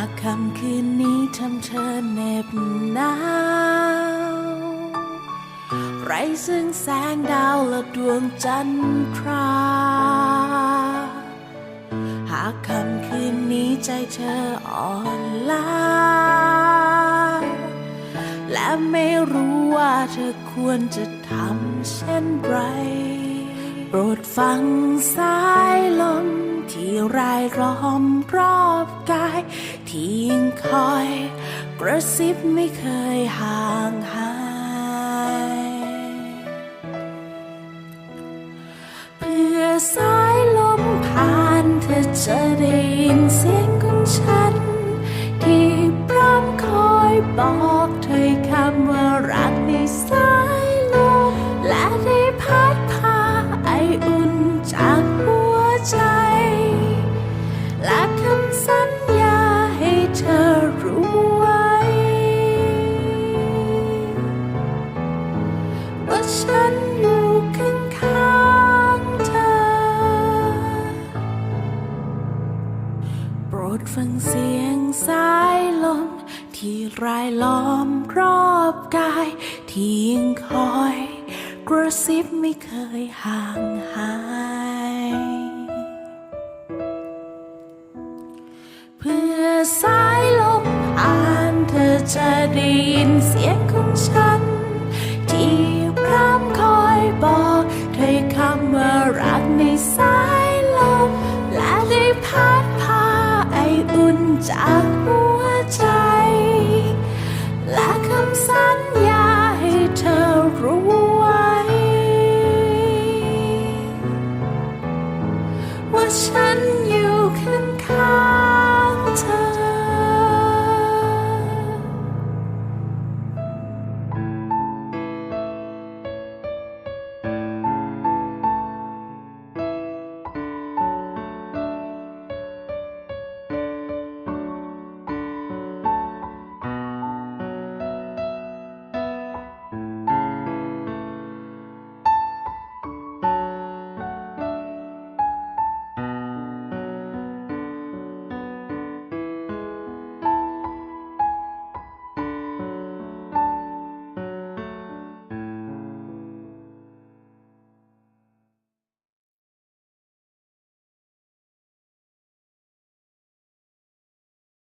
ากคำคืนนี้ทำเธอเหน็บหนาว ไรซึ่งแสงดาวและดวงจันทรา หากคำคืนนี้ใจเธออ่อนล้า และไม่รู้ว่าเธอควรจะทำเช่นไร โปรดฟังสายลมที่รายล้อมรอบกาย ที่ยังคอย กระซิบไม่เคยห่างหาย เพื่อสายลมผ่านเธอจะได้ยินเสียงของฉัน ที่พร้อมคอยบอก ที่รายล้อมรอบกาย ที่ยังคอย กระซิบไม่เคยห่างหาย เพื่อสายลมผ่านเธอจะได้ยินเสียงของฉัน ที่พร้อมคอยบอกถ้อยคำว่ารักในสายลม และได้พัดพาไออุ่นจากหั us.